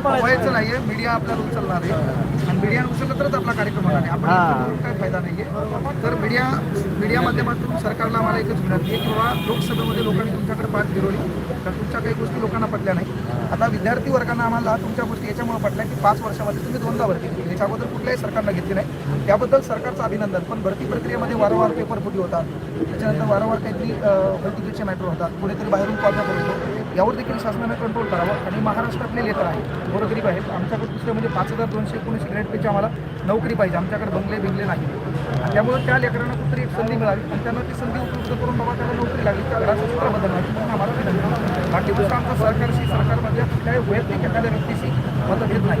नाही पवायचं नाहीये मीडिया आपल्याला उचलणार आहे. आणि मीडिया उचललं तरच आपला कार्यक्रम होणार आहे. आपण काही फायदा नाहीये. तर मीडिया मीडिया माध्यमातून सरकारला मला एकच विनंती आहे की बाबा लोकसभेमध्ये लोकांनी तुमच्याकडे पाठ फिरवली तर तुमच्या काही गोष्टी लोकांना पटल्या नाही. आता विद्यार्थी वर्गांना आम्हाला तुमच्या गोष्टी याच्यामुळे पटल्या की पाच वर्षामध्ये तुम्ही दोनदा भरती केली. याच्या अगोदर कुठल्याही सरकारनं घेतली नाही. त्याबद्दल सरकारचं अभिनंदन. पण भरती प्रक्रियेमध्ये वारंवार पेपर फुटी होतात. त्याच्यानंतर वारंवार काहीतरी हल्तीचे मॅटर होतात. कुणीतरी बाहेरून कॉल करतो यावर देखील शासनाने कंट्रोल करावं. आणि महाराष्ट्रातले लेकर आहेत गोरगरीब आहेत. आमच्याकडे दुसरे म्हणजे पाच हजार दोनशे एकोणीस ग्रेडपेक्षा आम्हाला नोकरी पाहिजे. आमच्याकडे बंगले बिंगले नाही. आणि त्यामुळे त्या लेकरांना कुठतरी एक संधी मिळावी. आणि त्यांना ती संधी उपलब्ध करून बाबा त्याला नोकरी लागली. त्या घराचं सूत्र बदलणार म्हणून आम्हाला बाकी दुसरं आमचं सरकारशी सरकारमध्ये कुठल्याही वैयक्तिक एखाद्या व्यक्तीशी मतभेद नाही.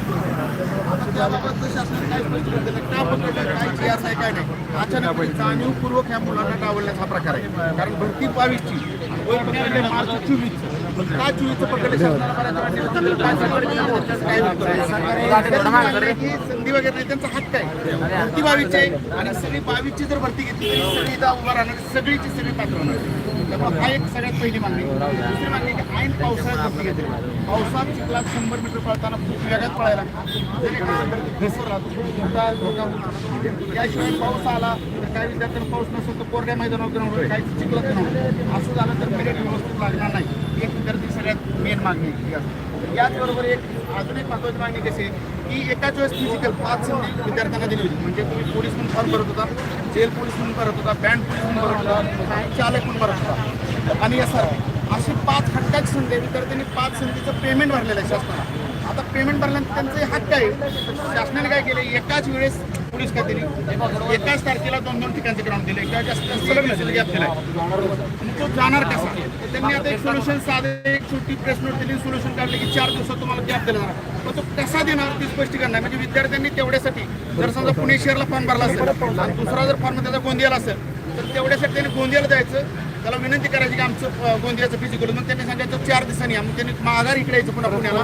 शासनाने काय का पकडलं काय असं आहे काय नाही अचानक जाणीवपूर्वक ह्या मुलांना डावलण्याचा हा प्रकार आहे कारण भरती बावीसची वय पकडले मार्च चोवीस का चोवीसचं पकडले शासनाला काय की संधी वगैरे नाही? त्यांचा हक्क आहे भरती बावीसची आहे आणि सगळी बावीसची जर भरती घेतली तरी सगळी उभा राहणार सगळीची सगळी पात्र होणार. हा एक सगळ्यात पहिली मागणी. दुसरी मागणी की ऐन पावसाळ्यात घेतली. पावसात चिखलात शंभर मीटर पळताना खूप वेगात पळायला जर एखादा घसरला खूप धोका याशिवाय पाऊस आला तर काही विद्यार्थ्यांना पाऊस नसेल तर कोरड्या मैदानावर ग्राउंड काही चिखलात ग्राउंड असं झालं तर पिरियड व्यवस्थित लागणार नाही. एक विद्यार्थी सगळ्यात मेन मागणी याचबरोबर एक अजून एक महत्वाची मागणी कशी आहे? की एकाच वेळेस फिजिकल पाच संधी विद्यार्थ्यांना दिली होती. म्हणजे तुम्ही पोलीस म्हणून फॉर्म भरत होता जेल पोलीस म्हणून भरत होता बँड पोलीस म्हणून भरत होता चालक म्हणून भरत होता. आणि एस आर अशी पाच हक्काची संधी विद्यार्थ्यांनी पाच संधीचं पेमेंट भरलेलं आहे शासनाला. आता पेमेंट भरल्यानंतर त्यांचे हक्क आहे. शासनाने काय केलं एकाच वेळेस पोलीस काय दिली एकाच तारखेला दोन दोन ठिकाणचे ग्राउंड दिले. किंवा जास्त सलग आणि तो जाणार कसा? त्यांनी आता एक सोल्युशन साधे एक छोटी प्रेस नोट दिली. सोल्युशन काढले की चार दिवसात तुम्हाला गॅप दिला जाणार. पण तो कसा देणार ती स्पष्टीकरण नाही म्हणजे विद्यार्थ्यांनी तेवढ्यासाठी जर समजा पुणे शहरला फॉर्म भरला असेल आणि दुसरा जर फॉर्म त्याचा गोंदियाला असेल तर तेवढ्यासाठी त्यांनी गोंदियाला जायचं. त्याला विनंती करायची की आमचं गोंदियाचं फिजिकल मग त्यांनी सांगायचं चार दिवसांनी मग त्यांनी माघार इकडे यायचं पुन्हा पुण्याला.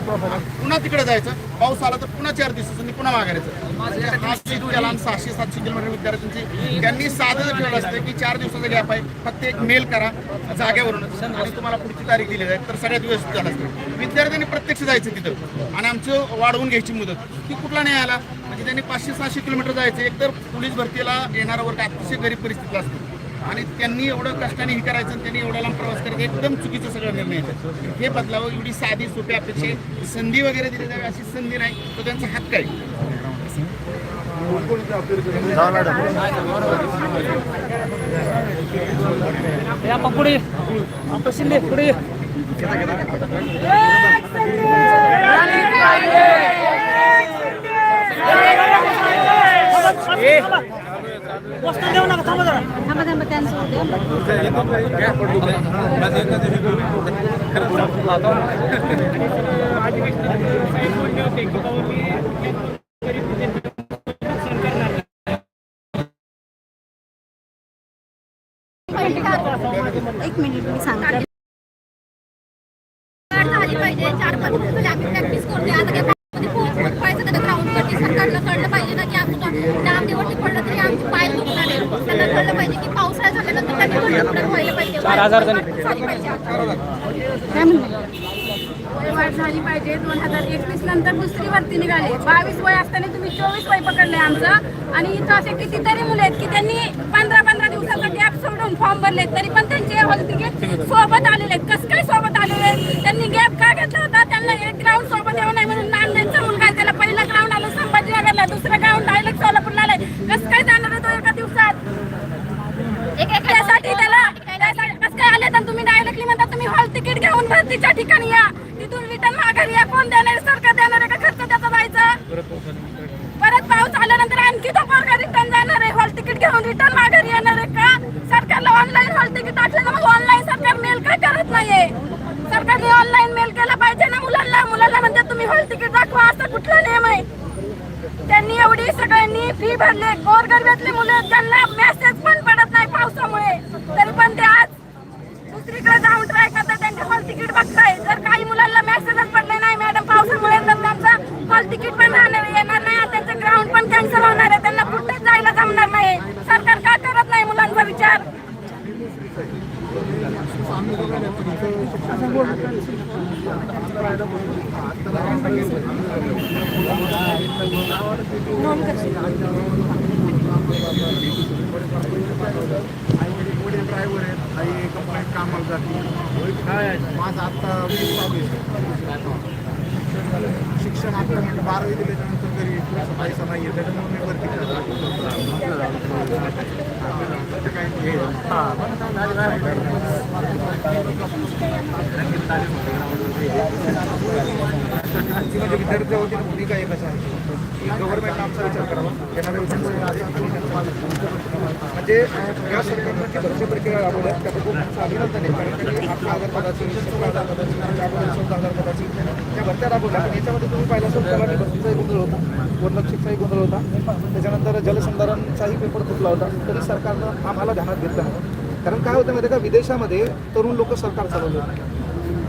पुन्हा तिकडे जायचं. पाऊस आला तर पुन्हा चार दिवसांनी पुन्हा माघारायचं म्हणजे हा त्याला सहाशे सातशे किलोमीटर विद्यार्थ्यांची. त्यांनी साधं जर ठेवलं असतं की चार दिवसाचा गॅप आहे. फक्त एक मेल करा जागेवरून. आणि तुम्हाला पुढची तारीख दिली जाईल तर सगळ्यात व्यवस्थित झालं असतं. विद्यार्थ्यांनी प्रत्यक्ष जायचं तिथं. आणि आमचं वाढवून घ्यायची मुदत. ती कुठला नाही आला. म्हणजे त्यांनी पाचशे सहाशे किलोमीटर जायचं. एकतर पोलीस भरतीला येणारा वर्ग अतिशय गरीब परिस्थितीला असतो. आणि त्यांनी एवढं कष्टाने हे करायचं आणि त्यांनी एवढा लांब प्रवास करायचा एकदम चुकीचा सगळा निर्णय आहे. हे बदलावं एवढी साधी सोपी अपेक्षा आहे. संधी वगैरे दिली जावी अशी संधी नाही तो त्यांचा हक्क आहे. या पुढे शिंदे पुढे नका थांबा त्यांचं एक मिनिट मी सांगते. झाली पाहिजे. चार पाच म्हणजे आम्ही प्रॅक्टिस करतोय आता काय मध्ये पोहोच व्हायचं त्याला ग्राउंड वरती सरकारला कळलं पाहिजे ना की आमचं डामदेवरती पडलं तरी आमचे त्यांना कळलं पाहिजे की पावसाळा झाल्यानंतर त्यांनी पुढे पुढे व्हायला पाहिजे. चार हजार जणी. झाली पाहिजे. काय झाली पाहिजे. दोन हजार एकवीस नंतर दुसरी वरती निघाले. बावीस वय असताना तुम्ही चोवीस वय पकडले आमचं. आणि इथं असे कितीतरी मुले आहेत की त्यांनी पंधरा पंधरा दिवसाचा गॅप सोडून फॉर्म भरले तरी पण त्यांचे सोबत आलेले आहेत. कसं काय सोबत आलेले आहेत? त्यांनी गॅप का घेतला होता? त्यांना एक ग्राउंड सोबत येऊ नये म्हणून नांदेडचा मुलगा आहे, त्याला पहिला ग्राउंड आलं संभाजीनगरला दुसरं ग्राउंड डायरेक्ट सोलापूरला आलंय कसं काय जाणार आहे तो एका दिवसात एक एक त्यासाठी त्याला त्यासाठी कसं काय आले तर तुम्ही डायरेक्टली म्हणता तुम्ही हॉल तिकीट भरतीच्या ठिकाणी या. तिथून रिटर्न माघारी या. कोण देणार? सरकार देणार आहे का? खर्च त्याचा जायचा. परत पाऊस आल्यानंतर आणखी तो पोरगा रिटर्न जाणार आहे. हॉल तिकीट घेऊन रिटर्न माघारी येणार आहे का? सरकारला ऑनलाईन हॉल तिकीट ना मग ऑनलाईन सरकार मेल काय करत नाहीये? सरकारने तुम्ही हॉल तिकीट दाखवा. असा कुठला नियम आहे? त्यांनी एवढी सगळ्यांनी फी भरले. गोरगरब्यातले मुलं त्यांना मेसेज पण पडत नाही पावसामुळे तरी पण ते आज दुसरीकडे जाऊन ट्राय करतात त्यांचे हॉल तिकीट बघताय जर काही मुलांना मेसेजच पडले नाही मॅडम पावसामुळे तर त्यांचं हॉल तिकीट पण राहणार येणार नाही. त्यांचं ग्राउंड पण कॅन्सल होणार आहे. त्यांना कुठेच जायला जमणार नाही. सरकार का करत नाही मुलांचा विचार? ड्रायव्हर आहेत काही कंपनीत कामाला जाते माझा आता शिक्षण आता म्हणजे बारावी दिल्याच्यानंतर तरी थोडासा पैसा नाही आहे त्याच्यामुळे मी भरती ती म्हणजे विद्यार्थ्या वतीने भूमिका एकच आहे की गव्हर्नमेंटने आमचा विचार करावा. येणाऱ्या विचार म्हणजे या सरकारनं जी भरती प्रक्रिया राबवल्या त्याबद्दल खूप अभिनंदन आहे. कारण त्यांनी अठरा हजार पदाची सतरा हजार पदाची चौदा म्हणजे हजार पदाची त्या भरत्या राबवल्या. पण याच्यामध्ये तुम्ही पाहिलं असेल त्याला भरतीचाही गोंधळ होता. वनरक्षकचाही गोंधळ होता. त्याच्यानंतर जलसंधारणचाही पेपर फुटला होता. तरी सरकारनं आम्हाला ध्यानात घेतलं कारण काय होतं माहिती आहे का? विदेशामध्ये तरुण लोक सरकार चालवले होते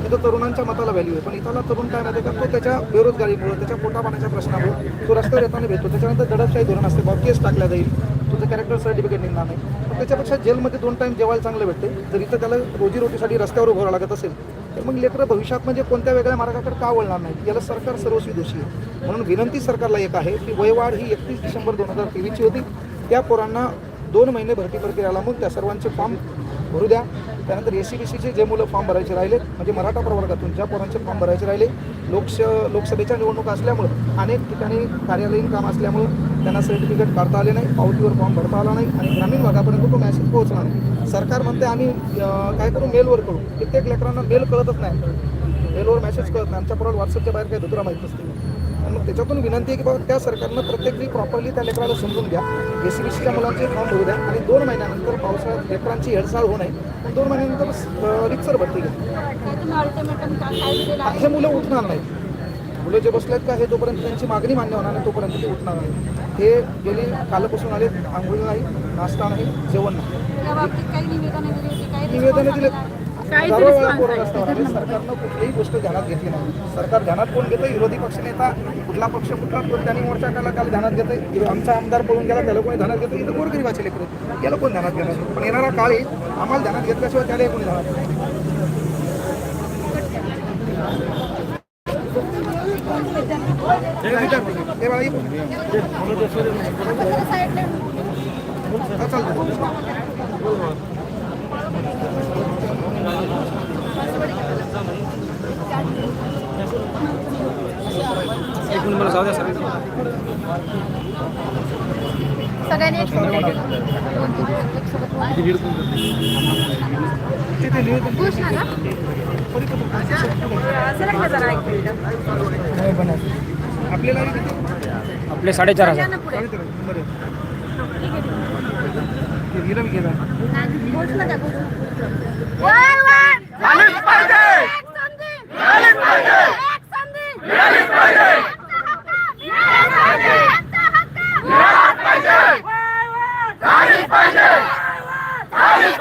तिथं तरुणांच्या मताला व्हॅल्यू आहे. पण इथला तरुण काय माहिती का? तो त्याच्या बेरोजगारीमुळे त्याच्या पोटापाण्याच्या प्रश्नामुळे तो रस्त्यावर येताना भेटतो. त्याच्यानंतर दडपशाही धोरण असते. बाबा केस टाकल्या जाईल. तुझं कॅरेक्टर सर्टिफिकेट निघणार नाही. पण त्याच्यापेक्षा जेलमध्ये दोन टाईम जेवायला चांगलं भेटते जर इथं त्याला रोजीरोटीसाठी रस्त्यावर उभं लागत असेल तर मग लेकरं भविष्यात म्हणजे कोणत्या वेगळ्या मार्गाकडे का वळणार नाही याला सरकार सर्वस्वी दोषी आहे. म्हणून विनंती सरकारला एक आहे की वयवाढ ही एकतीस डिसेंबर दोन हजार तेवीसची होती. त्या पोरांना दोन महिने भरती प्रक्रिया मग त्या सर्वांचे फॉर्म भरू द्या. त्यानंतर एस सी बी सीचे जे मुलं फॉर्म भरायचे राहिले म्हणजे मराठा प्रवर्गातून ज्या पोरांचे फॉर्म भरायचे राहिले लोकश लोकसभेच्या निवडणुका असल्यामुळं अनेक ठिकाणी कार्यालयीन काम असल्यामुळं त्यांना सर्टिफिकेट काढता आले नाही पावतीवर फॉर्म भरता आला नाही आणि ग्रामीण भागापर्यंत तो मॅसेज पोहोचला नाही. सरकार म्हणते आम्ही काय करू मेलवर करू. कित्येक लेकरांना मेल कळतच नाही. मेलवर मेसेज कळत नाही. आमच्या पोराला व्हॉट्सअपच्या बाहेर काही दुसरा माहीत नसते. आणि मग त्याच्यातून विनंती आहे की बाबा त्या सरकारनं प्रत्येकली प्रॉपरली त्या लेकराला समजून घ्या. एस सी बी सीच्या मुलांचे फॉर्म भरू द्या. आणि दोन महिन्यानंतर पावसाळ्यात लेकरांची हेळसाळ होऊ नये. पण दोन महिन्यानंतर रिक्सर भरती घ्या. हे मुलं उठणार नाहीत. मुलं जे बसलेत का हे जोपर्यंत त्यांची मागणी मान्य होणार नाही तोपर्यंत ते उठणार नाही हे गेली कालपासून आले आंघोळी नाही नाश्ता नाही जेवण नाही. निवेदनं दिली वेळा सरकारनं कुठलीही गोष्ट ध्यानात घेतली नाही. सरकार ध्यानात कोण घेतं विरोधी पक्षनेता कुठला पक्ष कुठला तो त्यांनी मोर्चा काढला त्याला ध्यानात घेतं आमचा आमदार पळून गेला त्याला कोणी ध्यानात घेतं इथं गोरगरीबाचे लेकर याला कोण ध्यानात घेणार? पण येणारा काळ येईल. आम्हाला ध्यानात घेतल्याशिवाय त्याला कोणी ध्यानात घेणार नाही. हे बाळा, इकडे. हा, चालतं सगळ्यांनी एक सोबत तिथे निवेदन खुश ना गं? सरक ना जरा एक मिनिट. नाही बनायचं. आपल्याला किती आपले साडेचार हजार या ना पुढे. चालेल तर, नंबर आहे. ते हिरा बी गेला. घोषणा द्या, घोषणा. वर, वर! एक संधी! एक संधी! आमचा हक्क! आमचा हक्क!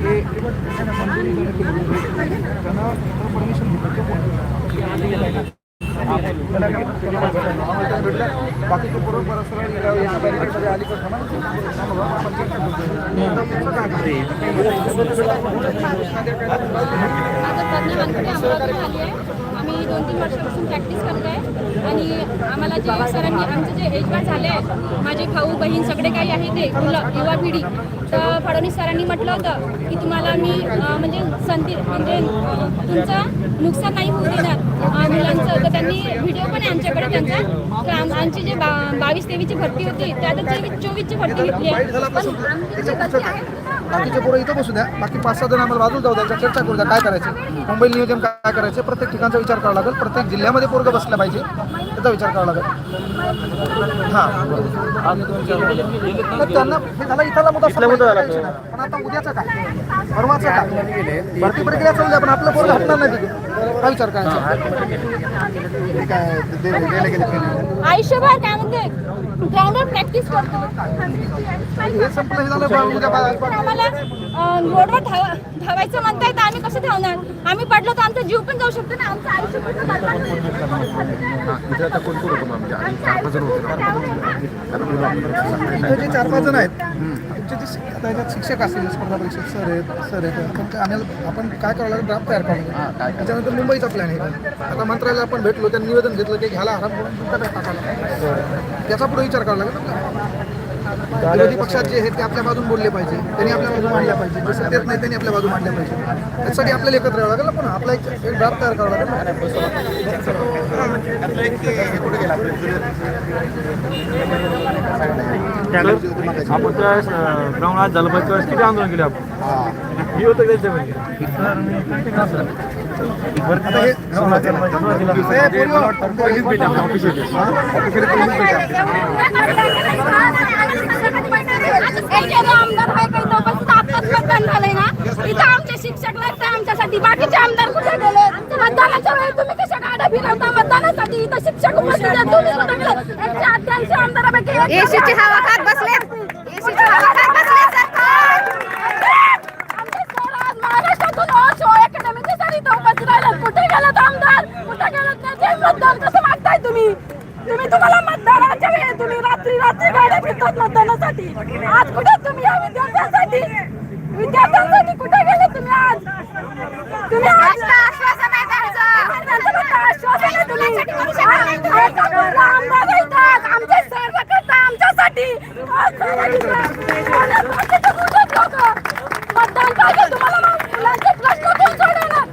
हे रिमोट त्यांना मंजुरी देण्यात केली. त्यांना परमिशन त्याला काय त्याला काय भेटलं? आम्हाला काय भेटलं? बाकीचे पोरं परत सरळ गेल्यावर एका बॅरिकेडमध्ये अलीकडे थांबा. थांबा, आपण चर्चा करू. तुमचं काय म्हणणं आहे? माझं प्रज्ञा वानखडे अमरावतीहून आली आहे आम्ही दोन तीन वर्षापासून प्रॅक्टिस करत आहे आणि आम्हाला जे सरांनी आमचे जे एजगार झाले आहेत माझे भाऊ बहीण सगळे काही आहे ते मुलं युवा पिढी. तर फडणवीस सरांनी म्हटलं होतं की तुम्हाला मी म्हणजे संधी म्हणजे तुमचं नुकसान नाही होऊ देणार. मुलांचं तर त्यांनी व्हिडिओ पण आहे आमच्याकडे त्यांचा. तर आम- आमची जे बा बावीस तेवीसची भरती होती त्यात चोवीस चोवीसची भरती घेतली आहे. बाकीचे पोरं इथं बसू द्या. बाकी पाच सहा जण आम्हाला बाजूला जाऊ द्या. चर्चा करू द्या काय करायचं? मुंबई नियोजन काय करायचं? प्रत्येक ठिकाणचा विचार करावा लागेल. प्रत्येक जिल्ह्यामध्ये पोरगं बसलं पाहिजे. त्याचा विचार करावा लागेल. हां. मग त्यांना हे झाला इथला मुद्दा. पण आता उद्याचं काय? परवाचं काय? भरती प्रक्रिया चालू आहे. पण आपलं पोरं हटणार नाही तिथे. काय विचार करायचा आयुष्यभर काय म्हणते? ग्राउंडवर प्रॅक्टिस करतो. पण आम्हाला रोडवर धावायचं म्हणताय तर आम्ही कसं धावणार? आम्ही पडलो तर आमचा जीव पण जाऊ शकतो ना? आमचं आयुष्य पण बरबाद जे चार पाच जण आहेत तुमचे जे शिक- आता याच्यात शिक्षक असतील स्पर्धा परीक्षक सर आहेत सर आहेत आपण काय- आम्हाला आपण काय करावं लागेल? ड्राफ्ट तयार करावं लागेल त्याच्यानंतर मुंबईचा प्लॅन आहे. आता मंत्रालयाला आपण भेटलो त्यांनी निवेदन घेतलं की घ्यायला आराम करून डब्यात टाकायला. त्याचा पुढे विचार करावा लागेल. आपल्याला. विरोधी पक्षात जे आहेत ते आपल्या बाजून बोलले पाहिजे. त्यांनी आपल्या बाजू मांडल्या पाहिजे. जे सत्तेत नाही त्यांनी आपल्या बाजू मांडल्या पाहिजे. त्यासाठी आपल्याला एकत्र यावं लागेल ना पुन्हा. आपला एक एक ड्राफ्ट तयार करावा लागेल आपण त्यावेळेस ग्राउंड आज झालं पाहिजे. किती आंदोलन केले आपण? मी होतं इथं आमचे शिक्षक लागते आमच्यासाठी बाकीचे आमदार कुठे गेले मतदानाच्या वेळी तुम्ही कशा गाड्या फिरवता मतदानासाठी इथं शिक्षक उपस्थित आमदारापैकी एसीची हवा खात बसले एसीची हवा खात बसले आमचे सर आज महाराष्ट्रातून शो उपस्थित राहिलेत. कुठे गेलेत आमदार? कुठे गेलेत? नेते मतदान कसं मागताय तुम्ही. तुम्ही तुम्हाला मतदानाच्या वेळी तुम्ही रात्री रात्री गाड्या फिरतात मतदानासाठी. आज कुठे तुम्ही या विद्यार्थ्यांसाठी? विद्यार्थ्यांसाठी कुठे गेले तुम्ही आज? तुम्ही आज आश्वासन आहे त्यांचं. आश्वासन आहे तुम्ही. एका मुलगा आमदार येतात. आमचे सर्व करता आमच्यासाठी आज सर्व लोकं. मतदान पाहिजे तुम्हाला मुलांचे प्रश्न कोण सोडवणार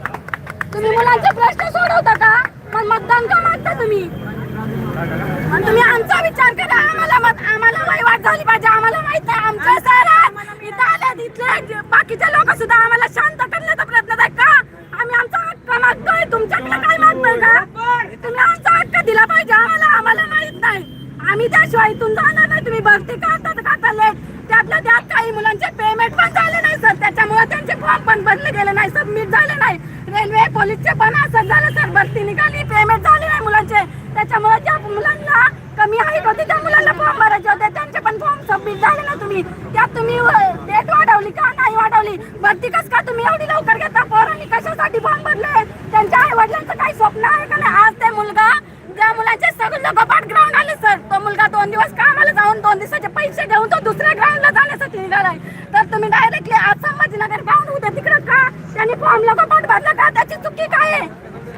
तुम्ही मुलांचे प्रश्न सोडवता का पण मतदान का मागता तुम्ही आणि तुम्ही आमचा विचार करा आम्हाला मत आम्हाला वहिवाट झाली पाहिजे आम्हाला माहीत आहे आमचे सर इथं आले तिथले जे बाकीचे लोक सुद्धा आम्हाला शांत करण्याचा प्रयत्न आहे का आम्ही आमचा हक्क मागतोय तुमच्याकडे काय मागतोय का तुम्ही आमचा हक्क दिला पाहिजे आम्हाला आम्हाला माहीत नाही आम्ही त्याशिवाय इथून जाणार नाही तुम्ही भरती करतात का चालले त्यातल्या त्यात काही मुलांचे पेमेंट पण झाले नाही सर त्याच्यामुळे त्यांचे फॉर्म पण भरले गेले नाही सबमिट झाले नाही रेल्वे पोलीसचे पण असं झालं सर भरती निघाली पेमेंट झाले नाही मुलांचे त्याच्यामुळे ज्या मुलांना कमी हाईट होती. त्या मुलांना फॉर्म भरायचे होते. त्यांचे पण फॉर्म सबमिट झाले ना तुम्ही. त्यात तुम्ही डेट वाढवली का नाही वाढवली? भरती कस का तुम्ही एवढी लवकर घेता पोरांनी कशासाठी फॉर्म भरले? त्यांच्या आई वडिलांचं काही स्वप्न आहे का नाही? आज ते मुलगा त्या मुलाचे सगळे लोक ग्राउंड आले सर तो मुलगा दोन दिवस कामाला जाऊन दोन दिवसाचे पैसे घेऊन तो दुसऱ्या ग्राउंडला जाण्यासाठी निघालाय तर तुम्ही डायरेक्टली आज संभाजीनगर ग्राउंड उद्या तिकडं का? त्यांनी फॉर्म लगोपाठ भरला का? त्याची चुकी काय आहे?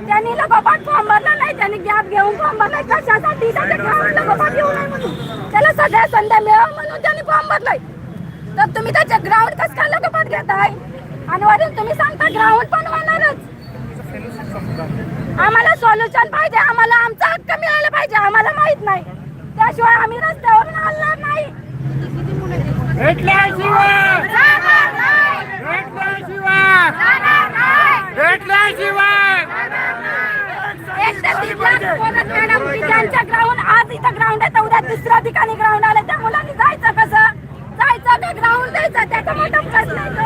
त्यांनी लगोपाठ फॉर्म भरला नाही त्यांनी गॅप घेऊन फॉर्म भरलाय. कशासाठी? त्याच्या ग्राउंड लगोपाठ येऊ नये म्हणून. त्याला सगळ्या संध्या मिळावं म्हणून त्यांनी फॉर्म भरलाय. तर तुम्ही त्याच्या ग्राउंड कस काय लगोपाठ घेताय? आणि वरून तुम्ही सांगता ग्राउंड पण होणारच. आम्हाला सोल्युशन पाहिजे. आम्हाला आमचा हक्क मिळाला पाहिजे. आम्हाला माहीत नाही. त्याशिवाय आम्ही रस्त्यावरून हलणार नाही. जाणार नाही. ग्राउंड म्हणजे आज इथं ग्राउंड आहे उद्या दुसऱ्या ठिकाणी ग्राउंड आलं. त्या मुलांनी जायचं कसं? जायचं ते ग्राउंड द्यायचं? त्याचा मोठा प्रश्न तो.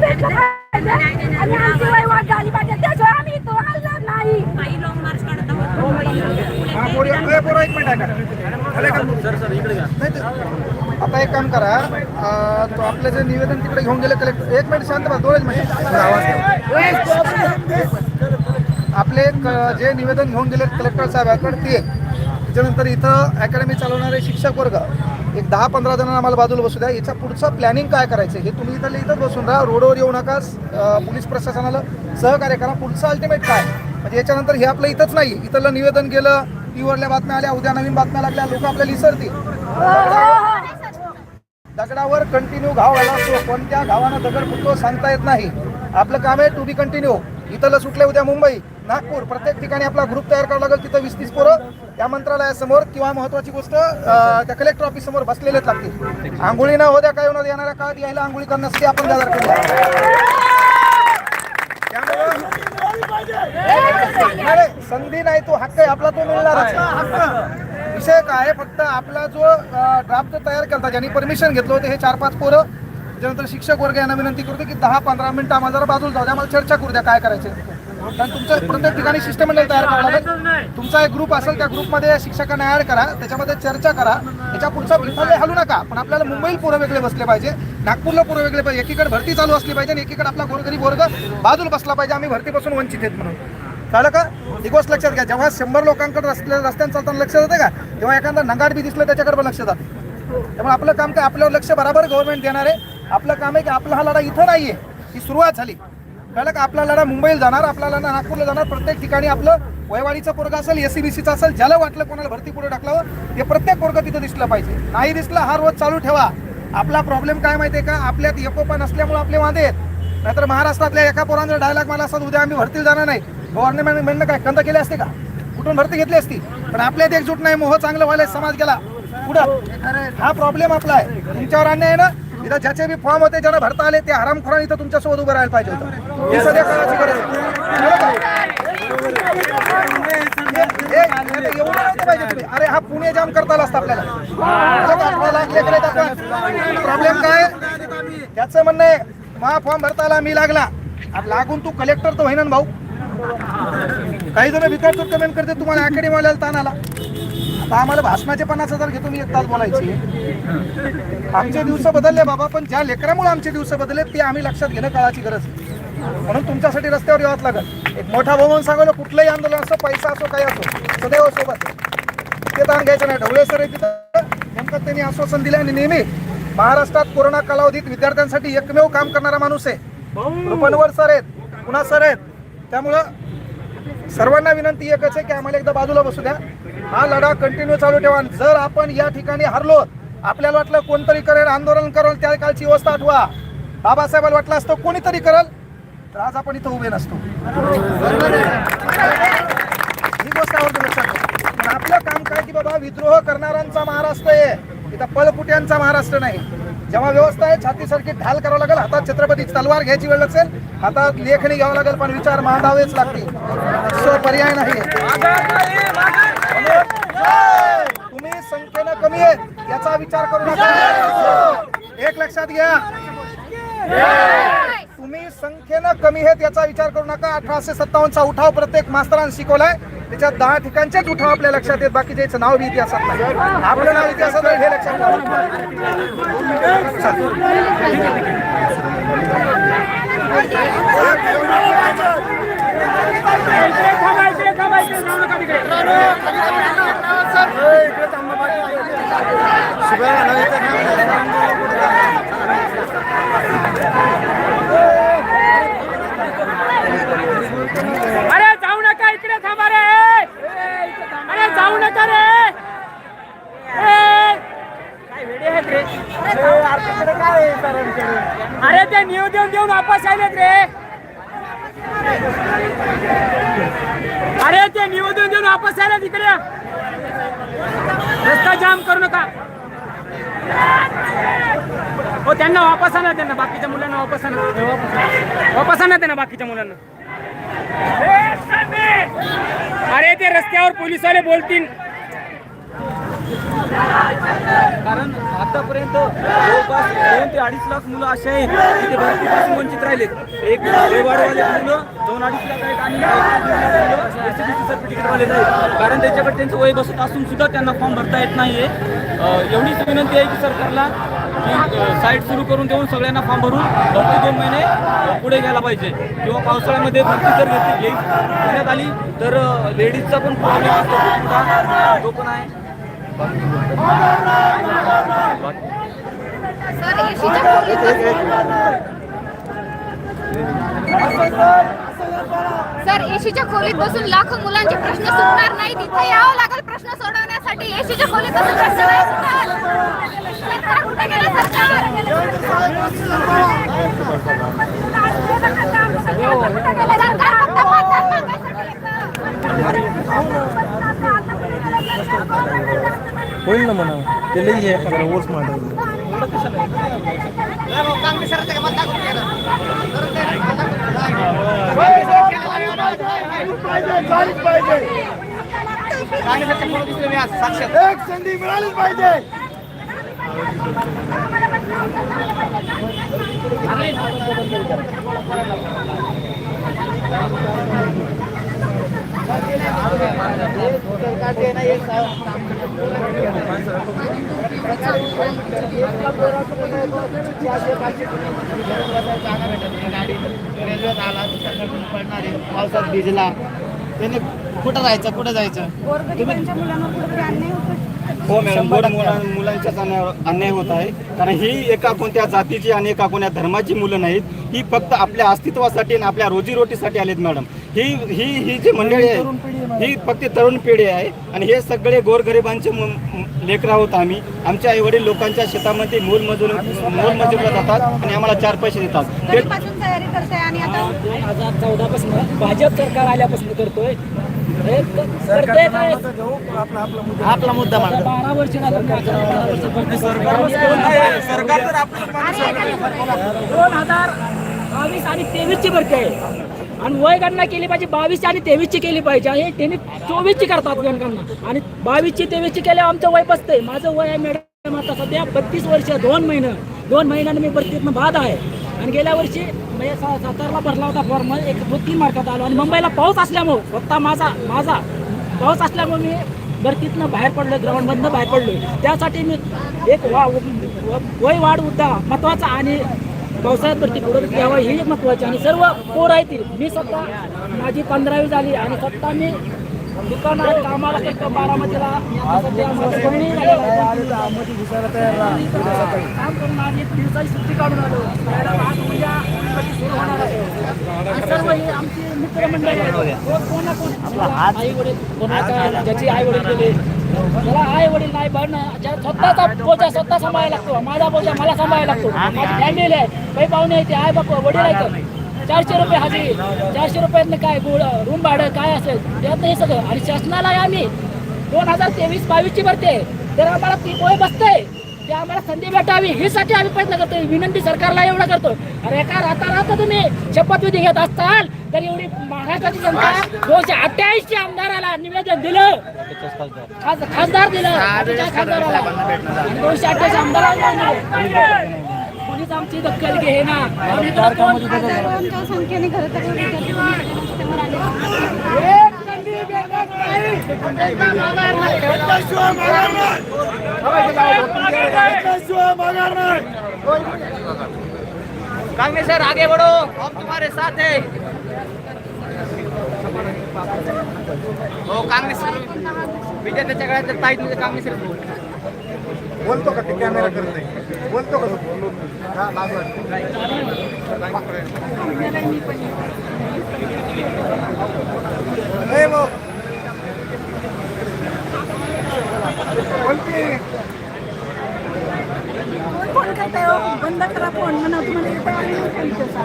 भेटलं पाहिजे. आणि आमची वहिवाट झाली पाहिजे त्याशिवाय आम्ही हलणार नाही. आता एक काम करा तो आपलं जे निवेदन तिकडे घेऊन गेले कलेक्टर एक मिनिट शांत बस दोनच मिनिट. आपले जे निवेदन घेऊन गेले कलेक्टर साहेबांकडे ते. त्याच्यानंतर इथं अकॅडमी चालवणारे शिक्षक वर्ग एक दहा पंधरा जणांना आम्हाला बाजूला बसू द्या. याच्या पुढचं प्लॅनिंग काय करायचं हे तुम्ही इथं इथं बसून राहा. रोडवर येऊ नका. पोलीस प्रशासनाला सहकार्य करा. पुढचं अल्टिमेट काय? म्हणजे याच्यानंतर हे आपलं इथंच नाही. इथलं निवेदन गेलं टीव्हीवरल्या बातम्या आल्या उद्या नवीन बातम्या लागल्या लोक आपल्याला विसरतील. दगडावर कंटिन्यू घाव आला असतो त्या घावांना दगड फुटतो सांगता येत नाही. आपलं काम आहे टू बी कंटिन्यू इथलं सुटले उद्या मुंबई नागपूर प्रत्येक ठिकाणी आपला ग्रुप तयार करावा लागेल तिथं वीस तीस पोरं त्या मंत्रालयासमोर किंवा महत्वाची गोष्ट त्या कलेक्टर ऑफिस समोर बसलेलेच लागतील. आंघोळी न होत्या काय होणार येणाऱ्या काळात यायला आंघोळी करण्यासाठी आपण दादर केली नाही, संधी नाही तो हक्क आहे आपला तो मिळणारच विषय काय आहे, फक्त आपला जो ड्राफ्ट तयार करता ज्यांनी परमिशन घेतलं होतं हे चार पाच पोरं त्यानंतर शिक्षक वर्ग यांना विनंती करतो की दहा पंधरा मिनिटं आम्हाला जरा बाजूला जाऊ द्या आम्हाला चर्चा करू द्या काय करायचं. कारण तुमचं प्रत्येक ठिकाणी शिष्टमंडळ तयार करावं लागेल. तुमचा एक ग्रुप असेल त्या ग्रुपमध्ये शिक्षकांना ऍड करा त्याच्यामध्ये चर्चा करा. त्याच्या पुढचा विभाग हलू नका पण आपल्याला मुंबईला पोरं वेगळे बसले पाहिजे नागपूरला पोरं वेगळे पाहिजे एकीकडे भरती चालू असली पाहिजे आणि एकीकडे आपला गोरगरीब वर्ग बाजूला बसला पाहिजे. आम्ही भरतीपासून वंचित आहेत म्हणून. झालं का? ही गोष्ट लक्षात घ्या जेव्हा शंभर लोकांकडे रस्त्या रस्त्याने चालताना लक्ष जाते का? तेव्हा एखादा नंगाट बी दिसलं त्याच्याकडे पण लक्ष जाते त्यामुळे आपलं काम काय? आपल्यावर लक्ष बरोबर गव्हर्नमेंट देणार. आहे आपलं काम आहे की आपला हा लढा इथं नाही आहे ही सुरुवात झाली. कळलं का आपला लढा मुंबईला जाणार आपला लढा नागपूरला जाणार प्रत्येक ठिकाणी आपलं वयवाडीचा पोरगा असेल एसीबीसीचा असेल ज्याला वाटलं कोणाला भरती पुढे टाकलावं ते प्रत्येक पोरगा तिथं दिसलं पाहिजे. नाही दिसलं हा रोज चालू ठेवा. आपला प्रॉब्लेम काय माहितीये का? आपल्यात एकोपा नसल्यामुळे आपले वांदे आहेत. नाहीतर महाराष्ट्रातल्या एका पोरांचा डायलॉग मला असतात उद्या आम्ही भरतीला जाणार नाही. गव्हर्नमेंट म्हणणं काय? कंद केले असते का? कुठून भरती घेतली असती? पण आपल्यात एकजूट नाही मोह चांगलं व्हायला समाज गेला. पुढं. हा प्रॉब्लेम आपला आहे. तुमच्यावर अन्याय आहे ना? इथं ज्याचे बी फॉर्म होते ज्यांना भरता आले ते हरामखोरांनी इथं तुमच्यासोबत उभं राहायला पाहिजे होतं. हे सध्या काळाची गरज आहे. पाहिजे तुम्ही. अरे हा पुणे जाम करता आला असता आपल्याला. प्रॉब्लेम काय? त्याचं म्हणणं आहे मा फॉर्म भरता आला मी लागला. लागून तू कलेक्टर तर होईना भाऊ. काही जण विकट कमेंट करते तुम्हाला अकॅडमी वाल्याला ताण आला. आता आम्हाला भाषणाचे पन्नास हजार घेतो मी एक तास बोलायची. आमचे दिवस बदलले बाबा पण ज्या लेकरामुळे आमचे दिवस बदलले ते आम्ही लक्षात घेणं काळाची गरज. म्हणून तुमच्यासाठी रस्त्यावर यावंच लागेल. एक मोठा म्हणून सांगलो कुठलंही आंदोलन असो पैसा असो काही असो सदैव सोबत. ते ताण घ्यायचं नाही. ढवळे सर आहे तिथं. नेमकं त्यांनी आश्वासन दिलं आणि नेहमी महाराष्ट्रात कोरोना कालावधीत विद्यार्थ्यांसाठी एकमेव काम करणारा माणूस आहे. रुपनवर सर आहेत पुन्हा सर आहेत. त्यामुळं सर्वांना विनंती एकच आहे की आम्हाला एकदा बाजूला बसू द्या. हा लढा कंटिन्यू चालू ठेवा. जर आपण या ठिकाणी हरलो आपल्याला वाटलं कोणतरी करेल आंदोलन करेल त्या कालची व्यवस्था आठवा. बाबासाहेबांना वाटलं असतं कोणीतरी करेल तर आज आपण इथं उभे नसतो. ही गोष्ट आवडते लक्षात आपलं काम काय की बाबा विद्रोह करणाऱ्यांचा महाराष्ट्र आहे. इथं पळपुट्यांचा महाराष्ट्र नाही. जेव्हा व्यवस्था आहे छातीसारखी ढाल करावं लागेल हातात छत्रपती तलवार घ्यायची वेळ असेल हातात लेखणी घ्यावं लागेल पण विचार मांडावेच लागतील. सो पर्याय नाही. तुम्ही संख्येनं कमी आहेत याचा विचार करू नका. एक लक्षात घ्या. तुम्ही संख्येनं कमी आहेत याचा विचार करू नका. अठराशे सत्तावन्नचा उठाव प्रत्येक मास्तरांनी शिकवलाय. त्याच्यात दहा ठिकाणचेच उठाव आपल्या लक्षात येत बाकीचे नाव बी इतिहासात नाही. आपलं नाव इतिहासात नाही हे लक्षात अरे जाऊ नका इकडे थांबा रे अरे जाऊ नका रे ए, काय वेडे आहेत रे अरे ते निवेदन देऊन रे. अरे ते निवेदन देऊन वापस आले तिकडे. रस्ता जाम करू नका. हो त्यांना वापस आणा त्यांना बाकीच्या मुलांना वापस आणा. वापस आणा त्यांना बाकीच्या मुलांना. अरे ते रस्त्यावर पोलिसवाले बोलतील. कारण आतापर्यंत जवळपास दोन ते अडीच लाख मुलं असे आहेत की ते भरतीपासून वंचित राहिलेत. एक रेवाडवाले मुलं दोन अडीच लाख आहेत आणि सर्टिफिकेटवाले नाहीत कारण त्याच्याकडे त्यांचं वय बसत असून सुद्धा त्यांना फॉर्म भरता येत नाहीये. आहे एवढीच विनंती आहे की सरकारला की साईट सुरू करून देऊन सगळ्यांना फॉर्म भरून भरती दोन महिने पुढे घ्यायला पाहिजे. किंवा पावसाळ्यामध्ये भरती जर घेतली घेण्यात आली तर लेडीजचा पण प्रॉब्लेम असतो. तो पण आहे. सर एसीच्या खोलीत बसून लाखो मुलांचे प्रश्न सुटणार नाही तिथे यावं लागेल प्रश्न सोडवण्यासाठी. एसीच्या खोलीत बसून प्रश्न नाही सुटणार. सरकार कुठे गेलं सरकार? सरकार फक्त मतदान मागायसाठी म्हणा. ते लई आहे. जरा ओल्ड स्मार्ट आहे एक संधी मिळालीच पाहिजे. पावसात भिजला त्याने कुठं जायचं कुठं जायचं हो मॅडम. गोड मुलांच्याच अन्याय होत आहे. कारण ही एका कोणत्या जातीची आणि एका कोणत्या धर्माची मुलं नाहीत. ही फक्त आपल्या अस्तित्वासाठी आणि आपल्या रोजीरोटीसाठी आलेत मॅडम. ही ही ही जी मंडळी आहे ही फक्त तरुण पिढी आहे आणि हे सगळे गोरगरिबांचे लेकरं आहोत आम्ही. आमच्या आईवडील लोकांच्या शेतामध्ये मोलमजूर मोलमजुरीला जातात आणि आम्हाला चार पैसे देतात. दोन हजार चौदा पासून भाजप सरकार आल्यापासून करतोय. हे करतोय काय? आपला मुद्दा. मांडतो बारा वर्ष झालं बारा वर्ष भरती सरकार दोन हजार बावीस आणि तेवीसची भरती आहे. आणि वय गणना केली पाहिजे बावीसची आणि तेवीसची केली पाहिजे. हे त्यांनी चोवीसची करतात गणगणना आणि बावीसची तेवीसची केल्यावर आमचं वय बसतंय. माझं वय आहे मॅडम आता सध्या बत्तीस वर्ष दोन महिने. दोन महिन्यानं मी भरतीतनं बाद आहे. आणि गेल्या वर्षी म्हणजे सातारला भरला होता फॉर्म एक दोन तीन मार्कात आलो. आणि मुंबईला पाऊस असल्यामुळं फक्त माझा माझा पाऊस असल्यामुळे मी भरतीतनं बाहेर पडलो ग्राउंडमधनं बाहेर पडलो त्यासाठी मी एक वा व- वय वाढ मुद्दा महत्त्वाचा आणि पावसाळ्यात भरती पुढे घ्यावं ही एक महत्वाची आणि सर्व पोर आहेत ती. मी स्वतः माझी पंधरावी झाली आणि स्वतः मी दुकानात कामाला करतो बारामतीला मी आता सध्या बहिणी काम करून आज एक दिवसाची सुट्टी काढून आलो मॅडम आज उद्या गणपती सुरू होणार आहे आणि सर्व ही आमची मित्रमंडळी आहेत. कोण कोण ना कोण आई वडील कोणाचा ज्याची आई वडील गेले मला आई वडील नाही ज्या स्वतःचा बोजा स्वतः सांभाळायला लागतो माझा बोजा मला सांभाळायला लागतो. माझी फॅमिली आहे. काही पाहुणे आहेत आई बाप वडील आहेत. चारशे रुपये हजेरी चारशे रुपयातनं काय गोळ रूम भाडं काय असेल त्यात हे सगळं. आणि शासनाला आहे आम्ही दोन हजार तेवीस बावीसची भरती. आहे तर आम्हाला ती पोय बसतंय ते आम्हाला संधी भेटावी हीसाठी आम्ही प्रयत्न करतोय. विनंती सरकारला एवढं करतो अरे एका राहता राहता तुम्ही शपथविधी घेत असताल तर एवढी महाराष्ट्राची जनता दोनशे अठ्ठ्याऐंशी आमदाराला निवेदन दिलं. खास- खासदार दिलं. खासदाराला. आणि दोनशे अठ्ठ्याऐंशी आमदाराला दिलं. कोणीच आमची दखल घे ना आम्ही कोण- संख्येने खरं तर विद्यार्थी रस्त्यावर आले एक संधी भेटत नाही. कांग्रेस सर आगे बढ़ो। हम तुम्हारे साथ है। हो काँग्रेस काळात ताईत म्हणजे काँग्रेस बोलतो का ते कॅमेरा करत नाही बोलतो का? हा, लाज फोन करताय हो? बंद करा फोन म्हणा तुम्हाला